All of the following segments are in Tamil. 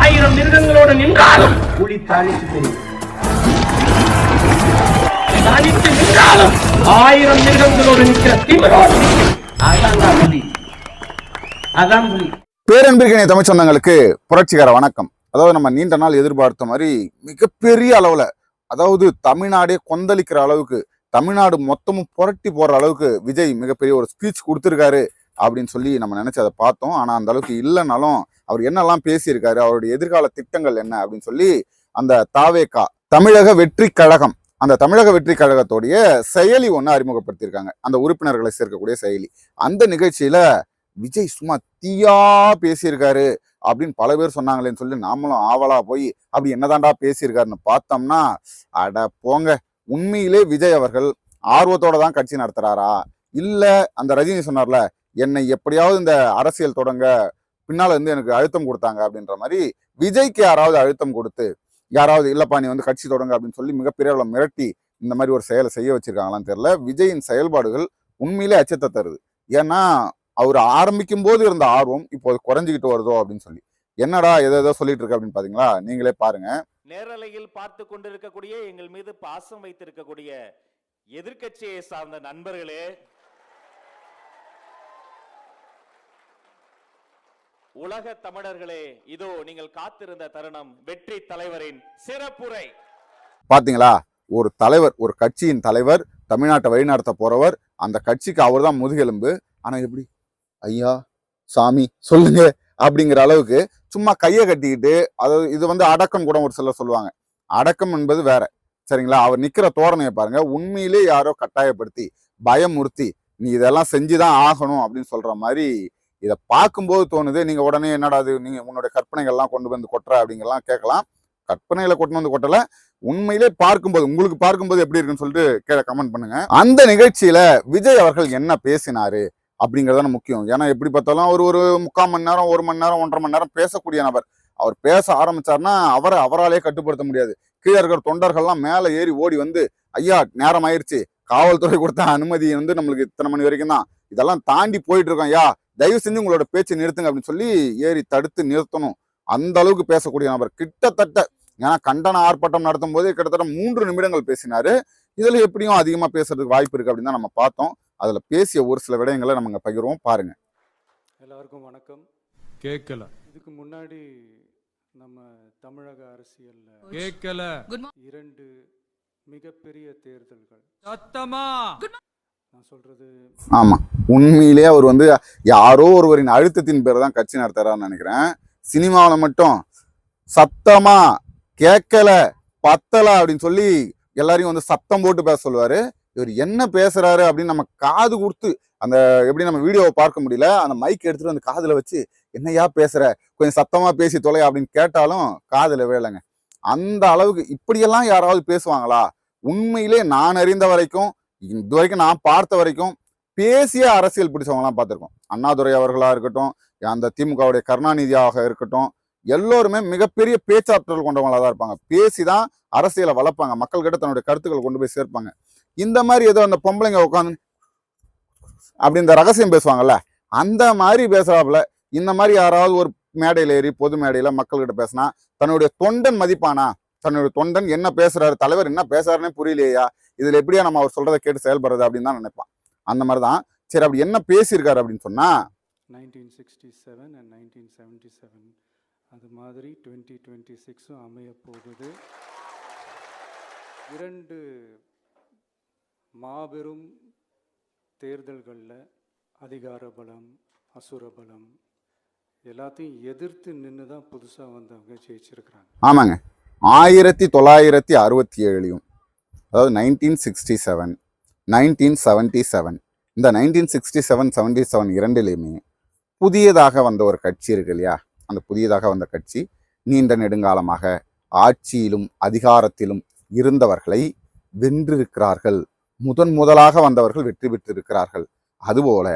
ஆயிரம் மிருகங்களோடு நின்றாலும் புலி தாளித்து தெரியும் தனித்து நின்றாலும் ஆயிரம் மிருகங்களோடு நிற்கிற திமிரோடு நிற்கும். அதான் புலி. அதான் புலி. பேரன்பிற்கினை தமிழ் சொந்தங்களுக்கு புரட்சிகர வணக்கம். அதாவது நம்ம நீண்ட நாள் எதிர்பார்த்த மாதிரி மிகப்பெரிய அளவுல அதாவது தமிழ்நாடே கொந்தளிக்கிற அளவுக்கு தமிழ்நாடு மொத்தமும் புரட்டி போற அளவுக்கு விஜய் மிகப்பெரிய ஒரு ஸ்பீச் கொடுத்துருக்காரு. அப்படின்னு சொல்லி நம்ம நினச்சி அதை பார்த்தோம். ஆனால் அந்த அளவுக்கு இல்லைனாலும் அவர் என்னெல்லாம் பேசியிருக்காரு அவருடைய எதிர்கால திட்டங்கள் என்ன அப்படின்னு சொல்லி அந்த தாவேகா தமிழக வெற்றி கழகம் அந்த தமிழக வெற்றி கழகத்தோடைய செயலி ஒன்று அறிமுகப்படுத்தியிருக்காங்க. அந்த உறுப்பினர்களை சேர்க்கக்கூடிய செயலி. அந்த நிகழ்ச்சியில் விஜய் சும்மா தீயா பேசியிருக்காரு அப்படின்னு பல பேர் சொன்னாங்களேன்னு சொல்லி நாமளும் ஆவலா போய் அப்படி என்னதான்டா பேசியிருக்காருன்னு பார்த்தோம்னா அட போங்க. உண்மையிலே விஜய் அவர்கள் ஆர்வத்தோட தான் கட்சி நடத்துறாரா? இல்லை அந்த ரஜினி சொன்னார்ல என்னை எப்படியாவது இந்த அரசியல் தொடங்க பின்னால் இருந்து எனக்கு அழுத்தம் கொடுத்தாங்க அப்படின்ற மாதிரி விஜய்க்கு யாராவது அழுத்தம் கொடுத்து யாராவது இல்லப்பா நீ வந்து கட்சி தொடங்க அப்படின்னு சொல்லி மிகப்பெரிய அளவுல மிரட்டி இந்த மாதிரி ஒரு செயலை செய்ய வச்சிருக்காங்களான்னு தெரியல. விஜயின் செயல்பாடுகள் உண்மையிலே அச்சத்தை தருது. ஏன்னா அவர் ஆரம்பிக்கும் போது இருந்த ஆர்வம் இப்போ குறைஞ்சிக்கிட்டு வருதோ அப்படின்னு சொல்லி. என்னடா எதோ சொல்லிட்டு இருக்க அப்படின்னு பாத்தீங்களா? நீங்களே பாருங்க. நேரலையில் பார்த்து கொண்டிருக்கக்கூடிய எங்கள் மீது பாசம் வைத்திருக்கக்கூடிய எதிர்க்கட்சியை சார்ந்த நண்பர்களே உலக தமிழர்களே இதோ நீங்கள் காத்திருந்த தருணம் வெற்றி தலைவரின் சிறப்புரை. பாத்தீங்களா? ஒரு தலைவர் ஒரு கட்சியின் தலைவர் தமிழ்நாட்டை வழிநடத்த போறவர் அந்த கட்சிக்கு அவர் தான் முதுகெலும்பு. ஆனா எப்படி? ஐயா சாமி சொல்லுங்க அப்படிங்கிற அளவுக்கு சும்மா கையை கட்டிக்கிட்டு அதாவது இது வந்து அடக்கம் கூட ஒரு சிலர் சொல்லுவாங்க. அடக்கம் என்பது வேற. சரிங்களா? அவர் நிக்கிற தோரணையை பாருங்க. உண்மையிலே யாரோ கட்டாயப்படுத்தி பயமுறுத்தி நீ இதெல்லாம் செஞ்சுதான் ஆகணும் அப்படின்னு சொல்ற மாதிரி இதை பார்க்கும்போது தோணுது நீங்கள் உடனே என்னடா அது நீங்கள் உன்னுடைய கற்பனைகள்லாம் கொண்டு வந்து கொட்டுற? அப்படிங்கலாம் கேட்கலாம். கற்பனைகளை கொண்டு வந்து கொட்டல உண்மையிலே பார்க்கும்போது உங்களுக்கு பார்க்கும்போது எப்படி இருக்குன்னு சொல்லிட்டு கீழே கமெண்ட் பண்ணுங்க. அந்த நிகழ்ச்சியில விஜய் அவர்கள் என்ன பேசினாரு அப்படிங்கிறதான முக்கியம். ஏன்னா எப்படி பார்த்தாலும் அவர் ஒரு முக்கால் மணி நேரம் ஒரு மணி நேரம் ஒன்றரை மணி நேரம் பேசக்கூடிய நபர். அவர் பேச ஆரம்பிச்சாருன்னா அவரை அவராலே கட்டுப்படுத்த முடியாது. கீழே இருக்கிற தொண்டர்கள்லாம் மேலே ஏறி ஓடி வந்து ஐயா நேரம் ஆயிடுச்சு காவல்துறை கொடுத்த அனுமதி வந்து நம்மளுக்கு இத்தனை மணி வரைக்கும் தான். இதெல்லாம் தாண்டி போயிட்டு இருக்கோம் ஐயா. தயவு செஞ்சு உங்களோட பேச்சை நிறுத்துங்க அப்படின்னு சொல்லி ஏறி தடுத்து நிறுத்தணும். அந்த அளவுக்கு பேசக்கூடிய நபர். கிட்டத்தட்ட ஏன்னா கண்டன ஆர்ப்பாட்டம் நடத்தும் போதே கிட்டத்தட்ட மூன்று நிமிடங்கள் பேசினாரு. இதுல எப்படியும் அதிகமா பேசுறதுக்கு வாய்ப்பு இருக்கு அப்படின்னு தான் நம்ம பார்த்தோம். அதுல பேசிய ஒரு சில விடயங்களை நம்ம இங்க பகிர்வோம். பாருங்க. எல்லாருக்கும் வணக்கம். கேட்கல இதுக்கு முன்னாடி நம்ம தமிழக அரசியல்ல கேட்கல இரண்டு மிகப்பெரிய தேர்தல்கள். சத்தமா? ஆமாம் உண்மையிலே அவர் வந்து யாரோ ஒருவரின் அழுத்தத்தின் பேர் தான் கட்சி நடத்துறாருன்னு நினைக்கிறேன். சினிமாவில் மட்டும் சத்தமா கேட்கல பத்தல அப்படின்னு சொல்லி எல்லாரையும் வந்து சத்தம் போட்டு பேச சொல்லுவாரு. இவர் என்ன பேசுறாரு அப்படின்னு நம்ம காது கொடுத்து அந்த எப்படி நம்ம வீடியோவை பார்க்க முடியல அந்த மைக் எடுத்துட்டு அந்த காதில் வச்சு என்னையா பேசுற? கொஞ்சம் சத்தமா பேசி தொலை அப்படின்னு கேட்டாலும் காதில் வேலைங்க அந்த அளவுக்கு இப்படியெல்லாம் யாராவது பேசுவாங்களா? உண்மையிலே நான் அறிந்த வரைக்கும் இது வரைக்கும் நான் பார்த்த வரைக்கும் பேசிய அரசியல் பிடிச்சவங்களாம் பார்த்துருக்கோம். அண்ணாதுரை அவர்களாக இருக்கட்டும் அந்த திமுகவுடைய கருணாநிதியாக இருக்கட்டும் எல்லோருமே மிகப்பெரிய பேச்சாற்றல் கொண்டவங்களாக தான் இருப்பாங்க. பேசி தான் அரசியலை வளர்ப்பாங்க. மக்கள்கிட்ட தன்னுடைய கருத்துக்களை கொண்டு போய் சேர்ப்பாங்க. இந்த மாதிரி ஏதோ அந்த பொம்பளைங்க உட்காந்து அப்படி இந்த ரகசியம் பேசுவாங்கல்ல அந்த மாதிரி பேசுகிறாப்புல இந்த மாதிரி யாராவது ஒரு மேடையில் ஏறி பொது மேடையில் மக்கள்கிட்ட பேசினா தன்னுடைய தொண்டன் மதிப்பானா? தன்னுடைய தொண்டன் என்ன பேசுறாரு? தலைவர் என்ன பேசுறாருன்னே புரியலையா? இதுல எப்படியா நம்ம அவர் சொல்றதை கேட்டு செயல்படுறது அப்படின்னு தான் நினைப்பான். அந்த மாதிரி தான் சரி அப்படி என்ன பேசியிருக்காரு அப்படின்னு சொன்னா nineteen sixty seven and nineteen seventy seven அது மாதிரி டுவெண்ட்டி டுவெண்ட்டி சிக்ஸும் அமைய போகுது இரண்டு மாபெரும் தேர்தல்களில் அதிகார பலம் அசுர பலம் எல்லாத்தையும் எதிர்த்து நின்று தான் புதுசாக வந்தவங்க ஜெயிச்சிருக்கிறாங்க. ஆமாங்க. ஆயிரத்தி தொள்ளாயிரத்தி அறுபத்தி ஏழுலையும் அதாவது nineteen sixty seven nineteen seventy seven இந்த nineteen sixty seven seventy seven இரண்டிலையுமே புதியதாக வந்த ஒரு கட்சி இருக்கு இல்லையா? அந்த புதியதாக வந்த கட்சி நீண்ட நெடுங்காலமாக ஆட்சியிலும் அதிகாரத்திலும் இருந்தவர்களை வென்றிருக்கிறார்கள். முதன் முதலாக வந்தவர்கள் வெற்றி பெற்றிருக்கிறார்கள். அதுபோல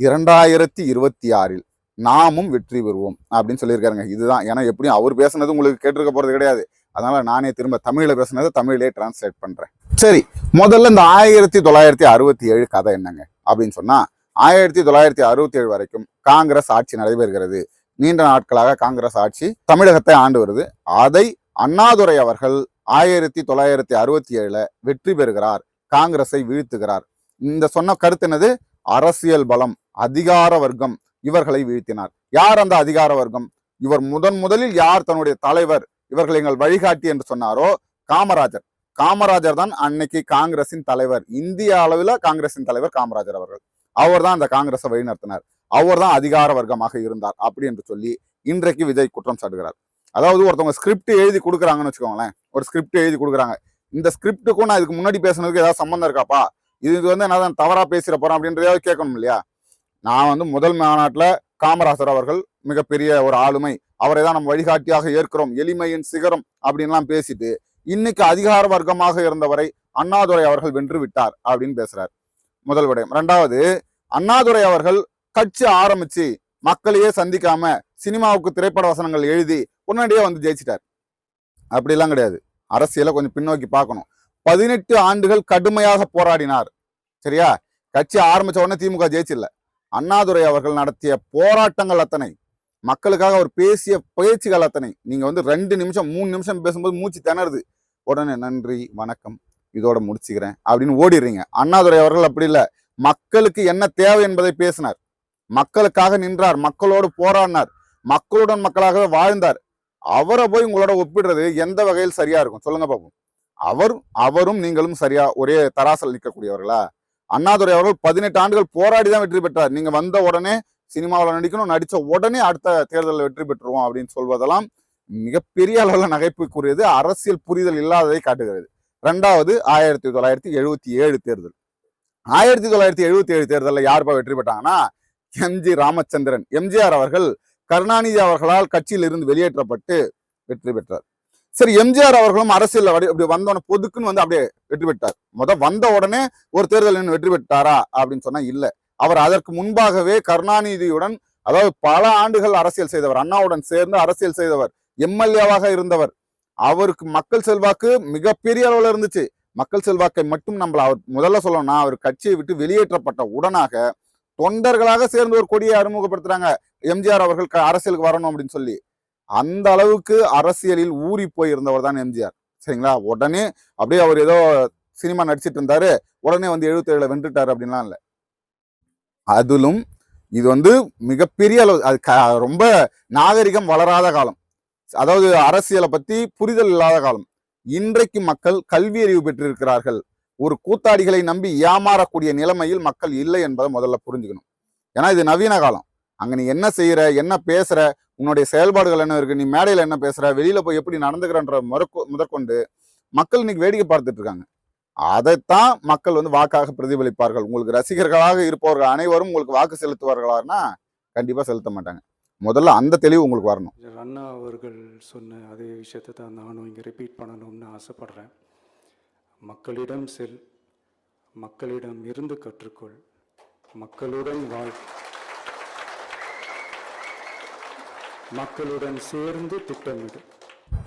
இரண்டாயிரத்தி இருபத்தி ஆறில் நாமும் வெற்றி பெறுவோம் அப்படின்னு சொல்லியிருக்காருங்க. இதுதான். ஏன்னா எப்படியும் அவர் பேசுனது உங்களுக்கு கேட்டிருக்க போகிறது கிடையாது. அதனால நானே திரும்ப தமிழில் பேசுனதை தமிழிலே டிரான்ஸ்லேட் பண்ணுறேன் சரி முதல்ல இந்த ஆயிரத்தி தொள்ளாயிரத்தி அறுபத்தி ஏழு கதை என்னங்க? அப்படின்னு சொன்னால் ஆயிரத்தி தொள்ளாயிரத்தி அறுபத்தி ஏழு வரைக்கும் காங்கிரஸ் ஆட்சி நடைபெறுகிறது. நீண்ட நாட்களாக காங்கிரஸ் ஆட்சி தமிழகத்தை ஆண்டு வருது. அதை அண்ணாதுரை அவர்கள் ஆயிரத்தி தொள்ளாயிரத்தி அறுபத்தி ஏழில் வெற்றி பெறுகிறார் காங்கிரஸை வீழ்த்துகிறார். இந்த சொன்ன கருத்து என்னது? அரசியல் பலம் அதிகார வர்க்கம் இவர்களை வீழ்த்தினார். யார் அந்த அதிகார வர்க்கம்? இவர் முதன் முதலில் யார் தன்னுடைய தலைவர் இவர்கள் எங்கள் வழிகாட்டி என்று சொன்னாரோ? காமராஜர். காமராஜர் தான் அன்னைக்கு காங்கிரசின் தலைவர். இந்திய அளவில் காங்கிரசின் தலைவர் காமராஜர் அவர்கள். அவர் தான் அந்த காங்கிரஸை வழிநடத்தினார். அவர் தான் அதிகார வர்க்கமாக இருந்தார் அப்படி என்று சொல்லி இன்றைக்கு விஜய் குற்றம் சாட்டுகிறார். அதாவது ஒருத்தவங்க ஸ்கிரிப்ட் எழுதி கொடுக்குறாங்கன்னு வச்சுக்கோங்களேன். ஒரு ஸ்கிரிப்ட் எழுதி கொடுக்குறாங்க. இந்த ஸ்கிரிப்டுக்கும் நான் இதுக்கு முன்னாடி பேசுனதுக்கு ஏதாவது சம்மந்தம் இருக்காப்பா? இது இது வந்து நான் தவறா பேசிட போகிறேன் அப்படின்றதையாவது கேட்கணும் இல்லையா? நான் வந்து முதல் மாநாட்டில் காமராசர் அவர்கள் மிகப்பெரிய ஒரு ஆளுமை. அவரை தான் நம்ம வழிகாட்டியாக ஏற்கிறோம். எளிமையின் சிகரம் அப்படின்லாம் பேசிட்டு இன்னைக்கு அதிகார வர்க்கமாக இருந்தவரை அண்ணாதுரை அவர்கள் வென்று விட்டார் அப்படின்னு பேசுறார். முதல் விடயம். ரெண்டாவது அண்ணாதுரை அவர்கள் கட்சி ஆரம்பிச்சு மக்களையே சந்திக்காம சினிமாவுக்கு திரைப்பட வசனங்கள் எழுதி உடனடியே வந்து ஜெயிச்சிட்டார். அப்படிலாம் கிடையாது. அரசியலை கொஞ்சம் பின்னோக்கி பார்க்கணும். பதினெட்டு ஆண்டுகள் கடுமையாக போராடினார். சரியா? கட்சி ஆரம்பிச்ச உடனே திமுக ஜெயிச்சில்ல. அண்ணாதுரை அவர்கள் நடத்திய போராட்டங்கள் அத்தனை. மக்களுக்காக அவர் பேசிய பேச்சுகள் அத்தனை. நீங்கள் வந்து ரெண்டு நிமிஷம் மூணு நிமிஷம் பேசும்போது மூச்சு திணறுது. உடனே நன்றி வணக்கம். இதோட முடிச்சுக்கிறேன். அப்படின்னு ஓடிடுறீங்க. அண்ணாதுரை அவர்கள் அப்படி இல்லை. மக்களுக்கு என்ன தேவை என்பதை பேசினார். மக்களுக்காக நின்றார். மக்களோடு போராடினார். மக்களுடன் மக்களாக வாழ்ந்தார். அவரை போய் உங்களோட ஒப்பிடுறது எந்த வகையில் சரியா இருக்கும்? சொல்லுங்க பாப்போம். அவர் அவரும் நீங்களும் சரியா ஒரே தராசல் நிற்கக்கூடியவர்களா? அண்ணாதுரை அவர்கள் பதினெட்டு ஆண்டுகள் போராடி தான் வெற்றி பெற்றார். நீங்க வந்த உடனே சினிமாவில் நடிக்கணும் நடித்த உடனே அடுத்த தேர்தலில் வெற்றி பெற்றுருவோம் அப்படின்னு சொல்வதெல்லாம் மிகப்பெரிய அளவில் நகைப்புக்குரியது அரசியல் புரிதல் இல்லாததை காட்டுகிறது. ரெண்டாவது ஆயிரத்தி தொள்ளாயிரத்தி எழுபத்தி ஏழு தேர்தல். ஆயிரத்தி தொள்ளாயிரத்தி எழுபத்தி ஏழு தேர்தலில் யாருப்பா வெற்றி பெற்றாங்கன்னா எம்ஜி ராமச்சந்திரன். எம்ஜிஆர் அவர்கள் கருணாநிதி அவர்களால் கட்சியில் இருந்து வெளியேற்றப்பட்டு வெற்றி பெற்றார். சரி எம்ஜிஆர் அவர்களும் அரசியல் அப்படி வந்தோடனே பொதுக்குன்னு வந்து அப்படியே வெற்றி பெற்றார். முத வந்த உடனே ஒரு தேர்தல் வெற்றி பெற்றாரா அப்படின்னு சொன்னா இல்லை. அவர் அதற்கு முன்பாகவே கருணாநிதியுடன் அதாவது பல ஆண்டுகள் அரசியல் செய்தவர் அண்ணாவுடன் சேர்ந்து அரசியல் செய்தவர் எம்எல்ஏவாக இருந்தவர். அவருக்கு மக்கள் செல்வாக்கு மிகப்பெரிய அளவில் இருந்துச்சு. மக்கள் செல்வாக்கை மட்டும் நம்மள அவர் முதல்ல சொல்லணும்னா அவர் கட்சியை விட்டு வெளியேற்றப்பட்ட உடனாக தொண்டர்களாக சேர்ந்து ஒரு கொடியை அறிமுகப்படுத்துறாங்க. எம்ஜிஆர் அவர்கள் அரசியலுக்கு வரணும் அப்படின்னு சொல்லி. அந்த அளவுக்கு அரசியலில் ஊறி போயிருந்தவர் தான் எம்ஜிஆர். சரிங்களா? உடனே அப்படியே அவர் ஏதோ சினிமா நடிச்சிட்டு இருந்தாரு. உடனே வந்து எழுபத்தேழுல வென்றுட்டாரு அப்படின்லாம் இல்லை. அதிலும் இது வந்து மிகப்பெரிய அளவு அது க- ரொம்ப நாகரிகம் வளராத காலம். அதாவது அரசியலை பற்றி புரிதல் இல்லாத காலம். இன்றைக்கு மக்கள் கல்வி அறிவு பெற்றிருக்கிறார்கள். ஒரு கூத்தாடிகளை நம்பி ஏமாறக்கூடிய நிலைமையில் மக்கள் இல்லை என்பதை முதல்ல புரிஞ்சுக்கணும். ஏன்னா இது நவீன காலம். அங்கே நீ என்ன செய்கிற என்ன பேசுகிற உன்னுடைய செயல்பாடுகள் என்ன இருக்குது நீ மேடையில் என்ன பேசுகிற வெளியில் போய் எப்படி நடந்துக்கிறன்ற முதற்கொ- முதற்கொண்டு மக்கள் இன்னைக்கு வேடிக்கை பார்த்துட்டு இருக்காங்க. அதைத்தான் மக்கள் வந்து வாக்காக பிரதிபலிப்பார்கள். உங்களுக்கு ரசிகர்களாக இருப்பவர்கள் அனைவரும் உங்களுக்கு வாக்கு செலுத்துவார்களானா கண்டிப்பாக செலுத்த மாட்டாங்க. முதல்ல அந்த தெளிவு உங்களுக்கு வரணும். அண்ணா அவர்கள் சொன்ன அதே விஷயத்தை தான் நானும் இங்கே ரிப்பீட் பண்ணணும்னு ஆசைப்படுறேன். மக்களிடம் செல் மக்களிடம் இருந்து கற்றுக்கொள் மக்களுடன் வாழ் மக்களுடன் சேர்ந்து திட்டமிடு.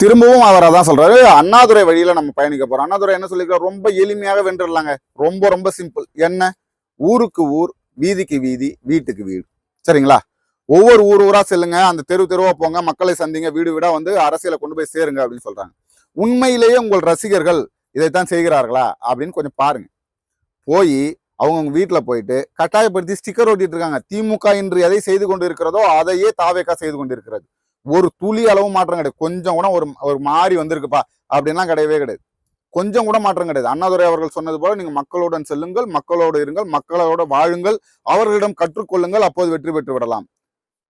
திரும்பவும் அவர் அதான் சொல்றாரு அண்ணாதுரை வழியில நம்ம பயணிக்க போறோம். அண்ணாதுரை என்ன சொல்லிக்கிறோம் ரொம்ப எளிமையாக வென்றுடலாங்க. ரொம்ப ரொம்ப சிம்பிள் என்ன? ஊருக்கு ஊர் வீதிக்கு வீதி வீட்டுக்கு வீடு. சரிங்களா? ஒவ்வொரு ஊர் ஊரா செல்லுங்க. அந்த தெரு தெருவா போங்க. மக்களை சந்திங்க. வீடு வீடா வந்து அரசியலை கொண்டு போய் சேருங்க அப்படின்னு சொல்றாங்க. உண்மையிலேயே உங்கள் ரசிகர்கள் இதைத்தான் செய்கிறார்களா அப்படின்னு கொஞ்சம் பாருங்க. போய் அவங்கவுங்க வீட்டுல போயிட்டு கட்டாயப்படுத்தி ஸ்டிக்கர் ஒட்டிட்டு இருக்காங்க. திமுக இன்று எதை செய்து கொண்டு இருக்கிறதோ அதையே தாவேக்கா செய்து கொண்டு இருக்கிறது ஒரு துளி அளவு மாற்றம் கிடையாது. கொஞ்சம் கூட ஒரு ஒரு மாறி வந்திருக்குப்பா. அப்படின்லாம் கிடையவே கிடையாது. கொஞ்சம் கூட மாற்றம் கிடையாது. அண்ணாதுரை அவர்கள் சொன்னது போல நீங்க மக்களுடன் செல்லுங்கள் மக்களோடு இருங்கள் மக்களோட வாழுங்கள் அவர்களிடம் கற்றுக்கொள்ளுங்கள் அப்போது வெற்றி பெற்று விடலாம்.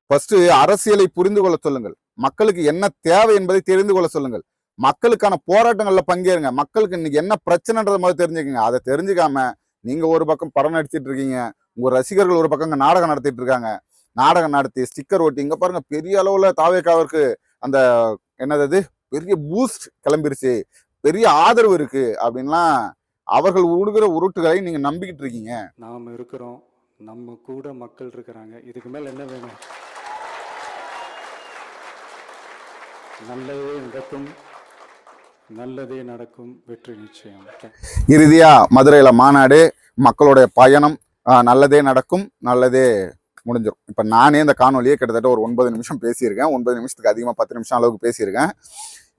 ஃபர்ஸ்ட் அரசியலை புரிந்து கொள்ள சொல்லுங்கள். மக்களுக்கு என்ன தேவை என்பதை தெரிந்து கொள்ள சொல்லுங்கள். மக்களுக்கான போராட்டங்கள்ல பங்கேறுங்க. மக்களுக்கு இன்னைக்கு என்ன பிரச்சனைன்றத மாதிரி தெரிஞ்சுக்கங்க. அதை தெரிஞ்சுக்காம நீங்க ஒரு பக்கம் படம் நடிச்சிட்டு இருக்கீங்க. உங்க ரசிகர்கள் ஒரு பக்கம் நாடகம் நடத்திட்டு இருக்காங்க. நாடகம் நடத்தி ஸ்டிக்கர் ஒட்டி இங்க பாருங்க பெரிய அளவுல தாவேக்காவிற்கு அந்த என்னது? பெரிய பூஸ்ட் கிளம்பிருச்சு. பெரிய ஆதரவு இருக்கு அப்படின்லாம் அவர்கள் உடுகிற உருட்டுகளை நீங்க நம்பிக்கிட்டு இருக்கீங்க. நாம் இருக்கிறோம். நம்ம கூட மக்கள் இருக்கிறாங்க. இதுக்கு மேல என்ன வேணும்? நல்லதே நடக்கும். நல்லதே நடக்கும். வெற்றி நிச்சயம். இறுதியா மதுரையில மாநாடு மக்களுடைய பயணம் நல்லதே நடக்கும் நல்லதே முடிஞ்சிடும் இப்போ நானே இந்த காணொலியே கிட்டத்தட்ட ஒரு ஒன்பது நிமிஷம் பேசியிருக்கேன். ஒன்பது நிமிஷத்துக்கு அதிகமாக பத்து நிமிஷம் அளவுக்கு பேசியிருக்கேன்.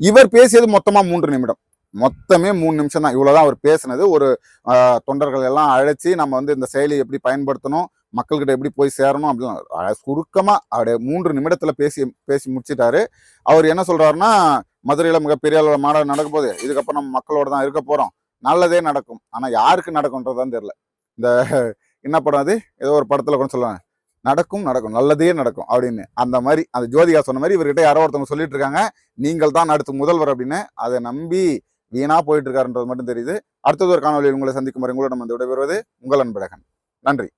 இவர் பேசியது மொத்தமாக மூன்று நிமிடம். மொத்தமே மூணு நிமிஷம் தான். இவ்வளோதான் அவர் பேசினது. ஒரு தொண்டர்கள் எல்லாம் அழைச்சி நம்ம வந்து இந்த செயலியை எப்படி பயன்படுத்தணும் மக்கள்கிட்ட எப்படி போய் சேரணும் அப்படின்னு சுருக்கமாக அவருடைய மூன்று நிமிடத்தில் பேசி பேசி முடிச்சிட்டாரு. அவர் என்ன சொல்கிறாருன்னா மதுரையில் மிகப்பெரிய அளவில் மாநாடு நடக்க போகுது இதுக்கப்புறம் நம்ம மக்களோட தான் இருக்க போகிறோம் நல்லதே நடக்கும். ஆனால் யாருக்கு நடக்கும்ன்றதான் தெரில இந்த என்ன படம் அது? ஏதோ ஒரு படத்தில் கூட சொல்லுவாங்க. நடக்கும் நடக்கும். நல்லதே நடக்கும் அப்படின்னு. அந்த மாதிரி அந்த ஜோதிகா சொன்ன மாதிரி இவர்கிட்ட யாரோ ஒருத்தவங்க சொல்லிட்டு இருக்காங்க. நீங்கள் தான் அடுத்து முதல்வர் அப்படின்னு அதை நம்பி வீணா போயிட்டு இருக்காருன்றது மட்டும் தெரியுது. அடுத்தது ஒரு காணொலியில் உங்களை சந்திக்கும் வரை உங்களிடம் வந்து விடைபெறுவது உங்கள் அன்பழகன். நன்றி.